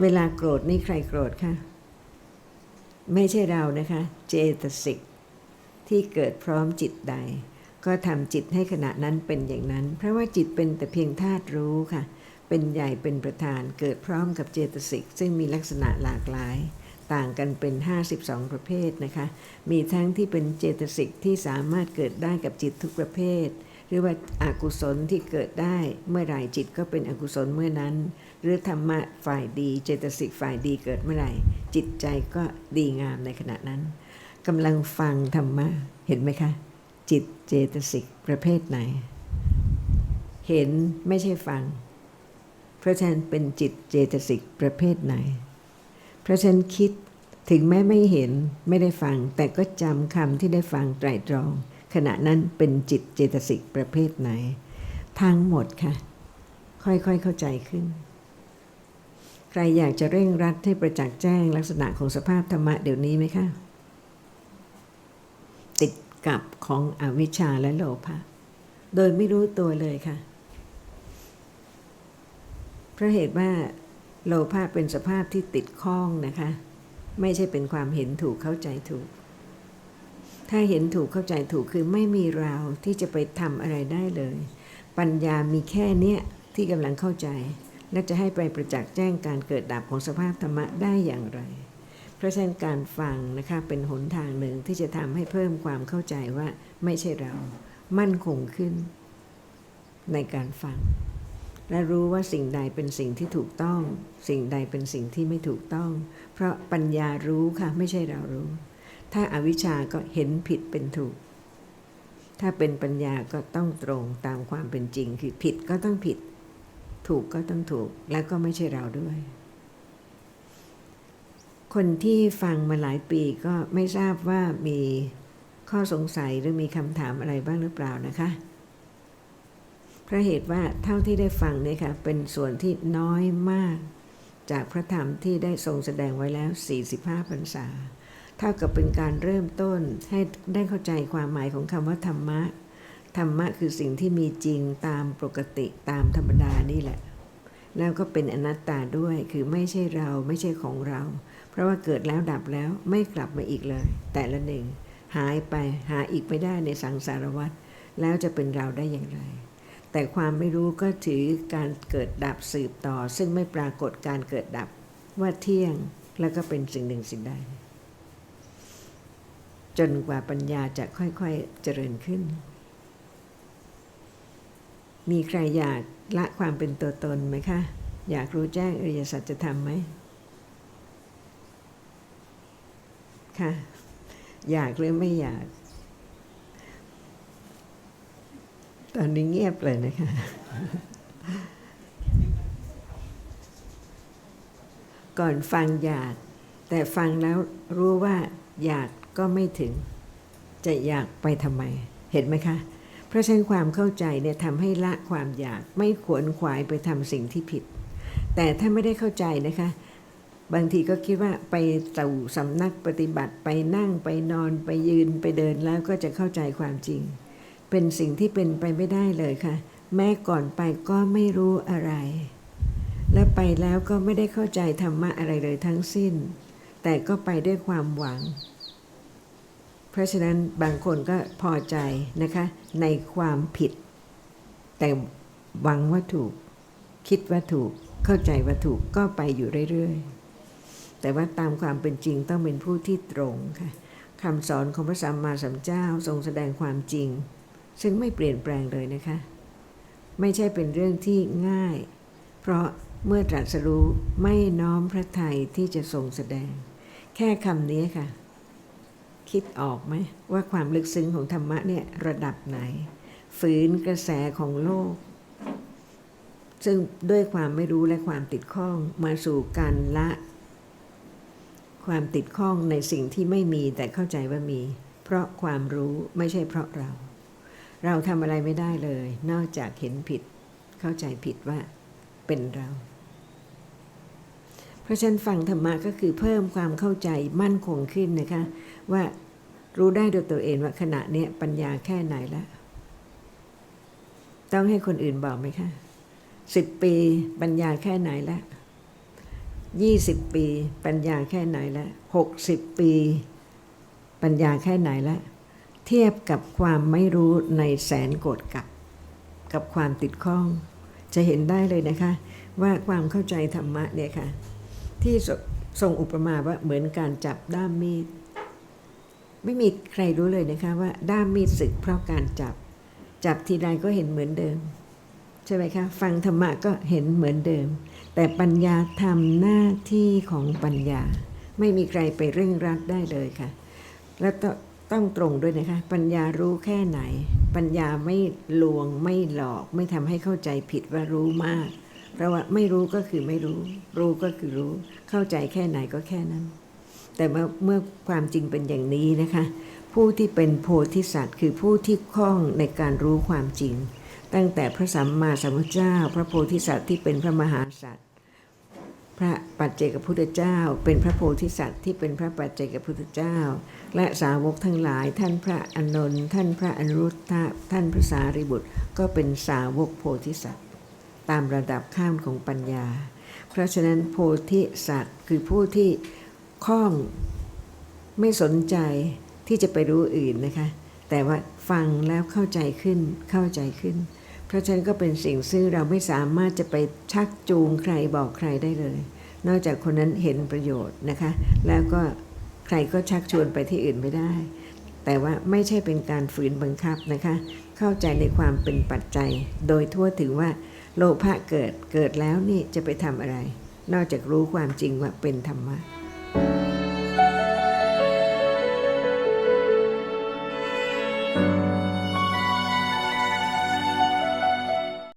เวลาโกรธนี่ใครโกรธคะไม่ใช่เรานะคะ เจตสิกที่เกิดพร้อมจิตใด ก็ทำจิตให้ขณะนั้นเป็นอย่างนั้น เพราะว่าจิตเป็นแต่เพียงธาตุรู้ค่ะ เป็นใหญ่เป็นประธานเกิดพร้อมกับเจตสิกซึ่งมีลักษณะหลากหลาย ต่างกันเป็น 52 ประเภทนะคะ มีทั้งที่เป็นเจตสิกที่สามารถเกิดได้กับจิตทุกประเภท หรือว่าอากุศลที่เกิดได้เมื่อไหร่จิตก็เป็นอกุศลเมื่อนั้น หรือธรรมะฝ่ายดีเจตสิกฝ่ายดีเกิดเมื่อไหร่ จิตใจก็ดีงามในขณะนั้นกำลังฟังธรรมะเห็นไหมคะ จิตเจตสิกประเภทไหน เห็นไม่ใช่ฟัง เพราะฉะนั้นเป็นจิตเจตสิกประเภทไหน เพราะฉะนั้นคิดถึงแม้ไม่เห็นไม่ได้ฟัง แต่ก็จำคำที่ได้ฟังไตรตรอง ขณะนั้นเป็นจิตเจตสิกประเภทไหน ทั้งหมดค่ะ ค่อยๆเข้าใจขึ้น ใครอยากจะเร่งรัดให้ประจักษ์แจ้งลักษณะของสภาพธรรมะเดี๋ยวนี้ไหมคะติดกับของอวิชชาและโลภะโดยไม่รู้ตัวเลยค่ะเพราะเหตุว่าโลภะเป็นสภาพที่ติดข้องนะคะ ไม่ใช่เป็นความเห็นถูกเข้าใจถูก ถ้าเห็นถูกเข้าใจถูกคือไม่มีเราที่จะไปทำอะไรได้เลย ปัญญามีแค่เนี้ยที่กำลังเข้าใจ และจะให้ไปประจักษ์แจ้งการเกิดดับของสภาพธรรมะได้อย่างไร เพราะฉะนั้นการฟังนะคะเป็นหนทางหนึ่งที่จะทำให้เพิ่มความเข้าใจว่าไม่ใช่เรา มั่นคงขึ้น ในการฟัง และรู้ว่าสิ่งใดเป็นสิ่งที่ถูกต้อง สิ่งใดเป็นสิ่งที่ไม่ถูกต้อง เพราะปัญญารู้ค่ะไม่ใช่เรารู้ ถ้าอาวิชชาก็เห็นผิดเป็นถูก ถ้าเป็นปัญญาก็ต้องตรงตามความเป็นจริง คือผิดก็ต้องผิด ถูกก็ต้องถูก แล้วก็ไม่ใช่เราด้วย คนที่ฟังมาหลายปีก็ไม่ทราบว่ามีข้อสงสัยหรือมีคำถามอะไรบ้างหรือเปล่านะคะเพราะเหตุว่าเท่าที่ได้ฟังเนี่ยค่ะเป็นส่วนที่น้อยมาก จากพระธรรมที่ได้ทรงแสดงไว้แล้ว 45พรรษา เท่ากับเป็นการเริ่มต้นให้ได้เข้าใจความหมายของคำว่าธรรมะ ธรรมะคือสิ่งที่มีจริงตามปกติตามธรรมดานี่แหละ แล้วก็เป็นอนัตตาด้วยคือไม่ใช่เราไม่ใช่ของเรา เพราะว่าเกิดแล้วดับแล้วไม่กลับมาอีกเลย แต่ละหนึ่งหายไปหาอีกไม่ได้ในสังสารวัฏแล้วจะเป็นเราได้อย่างไร แต่ความไม่รู้ก็ถือการเกิดดับสืบต่อ ซึ่งไม่ปรากฏการเกิดดับว่าเที่ยงแล้วก็เป็นสิ่งหนึ่งสิ่งใด จนกว่าปัญญาจะค่อยๆเจริญขึ้น มีใครอยากละความเป็นตัวตนไหมคะ อยากรู้แจ้งอริยสัจธรรมไหมค่ะอยากหรือไม่อยาก ตอนนี้เงียบเลยนะคะ ก่อนฟังอยาก แต่ฟังแล้วรู้ว่าอยาก ก็ไม่ถึงจะอยากไปทำไม เห็นไหมคะ เพราะฉะนั้นความเข้าใจเนี่ยทำให้ละความอยากไม่ขวนขวายไปทำสิ่งที่ผิด แต่ถ้าไม่ได้เข้าใจนะคะ บางทีก็คิดว่าไปสู่สำนักปฏิบัติไปนั่งไปนอนไปยืนไปเดินแล้วก็จะเข้าใจความจริง เป็นสิ่งที่เป็นไปไม่ได้เลยค่ะ แม้ก่อนไปก็ไม่รู้อะไร และไปแล้วก็ไม่ได้เข้าใจธรรมะอะไรเลยทั้งสิ้น แต่ก็ไปด้วยความหวัง เพราะฉะนั้นบางคนก็พอใจนะคะในความผิด แต่หวังว่าถูก คิดว่าถูกเข้าใจว่าถูกก็ไปอยู่เรื่อยๆ แต่ว่าตามความเป็นจริงต้องเป็นผู้ที่ตรงค่ะคำสอนของพระสัมมาสัมพุทธเจ้าทรงแสดงความจริง ซึ่งไม่เปลี่ยนแปลงเลยนะคะ ไม่ใช่เป็นเรื่องที่ง่าย เพราะเมื่อตรัสรู้ไม่น้อมพระทัยที่จะทรงแสดง แค่คำนี้ค่ะ คิดออกไหมว่าความลึกซึ้งของธรรมะเนี่ยระดับไหน ฝืนกระแสของโลก ซึ่งด้วยความไม่รู้และความติดข้องมาสู่การละ ความติดข้องในสิ่งที่ไม่มีแต่เข้าใจว่ามี เพราะความรู้ไม่ใช่เพราะเรา เราทำอะไรไม่ได้เลย นอกจากเห็นผิด เข้าใจผิดว่าเป็นเรา ราะฉะนั้นฟังธรรมะก็คือเพิ่มความเข้าใจมั่นคงขึ้นนะคะ ว่ารู้ได้โดยตัวเองว่าขณะนี้ปัญญาแค่ไหนแล้ว ต้องให้คนอื่นบอกไหมคะสิบปีปัญญาแค่ไหนแล้ว20ปีปัญญาแค่ไหนละ60ปี ปัญญาแค่ไหนละเทียบกับความไม่รู้ในแสนโกรธกับ กับความติดข้อง จะเห็นได้เลยนะคะ ว่าความเข้าใจธรรมะเนี่ยค่ะ ที่สทรงอุปมาว่าเหมือนการจับด้ามมีด ไม่มีใครรู้เลยนะคะว่าด้ามมีดสึกเพราะการจับ จับทีใดก็เห็นเหมือนเดิม ใช่ไหมคะ ฟังธรรมะก็เห็นเหมือนเดิม แต่ปัญญาทำหน้าที่ของปัญญา ไม่มีใครไปเร่งรัดได้เลยค่ะ แล้วต้องตรงด้วยนะคะ ปัญญารู้แค่ไหน ปัญญาไม่ลวงไม่หลอก ไม่ทำให้เข้าใจผิดว่ารู้มาก เพราะว่าไม่รู้ก็คือไม่รู้ รู้ก็คือรู้ เข้าใจแค่ไหนก็แค่นั้น แต่เมื่อเมื่อความจริงเป็นอย่างนี้นะคะ ผู้ที่เป็นโพธิสัตว์ คือผู้ที่คล่องในการรู้ความจริง ตั้งแต่พระสัมมาสัมพุทธเจ้า พระโพธิสัตว์ที่เป็นพระมหากษัตริย์พระปัจเจกพุทธเจ้า เป็นพระโพธิสัตว์ที่เป็นพระปัจเจกพุทธเจ้า และสาวกทั้งหลาย ท่านพระอนนท์ท่านพระอนุรุทธะท่านพระสารีบุตร ก็เป็นสาวกโพธิสัตว์ ตามระดับข้ามของปัญญา เพราะฉะนั้นโพธิสัตว์คือผู้ที่คล่องไม่สนใจที่จะไปรู้อื่นนะคะ แต่ว่าฟังแล้วเข้าใจขึ้นเข้าใจขึ้น เพราะฉะนั้นก็เป็นสิ่งซึ่งเราไม่สามารถจะไปชักจูงใครบอกใครได้เลย นอกจากคนนั้นเห็นประโยชน์นะคะ แล้วก็ใครก็ชักชวนไปที่อื่นไม่ได้ แต่ว่าไม่ใช่เป็นการฝืนบังคับนะคะ เข้าใจในความเป็นปัจจัย โดยทั่วถึงว่า โลภะเกิดเกิดแล้วนี่จะไปทำอะไร นอกจากรู้ความจริงว่าเป็นธรรมะ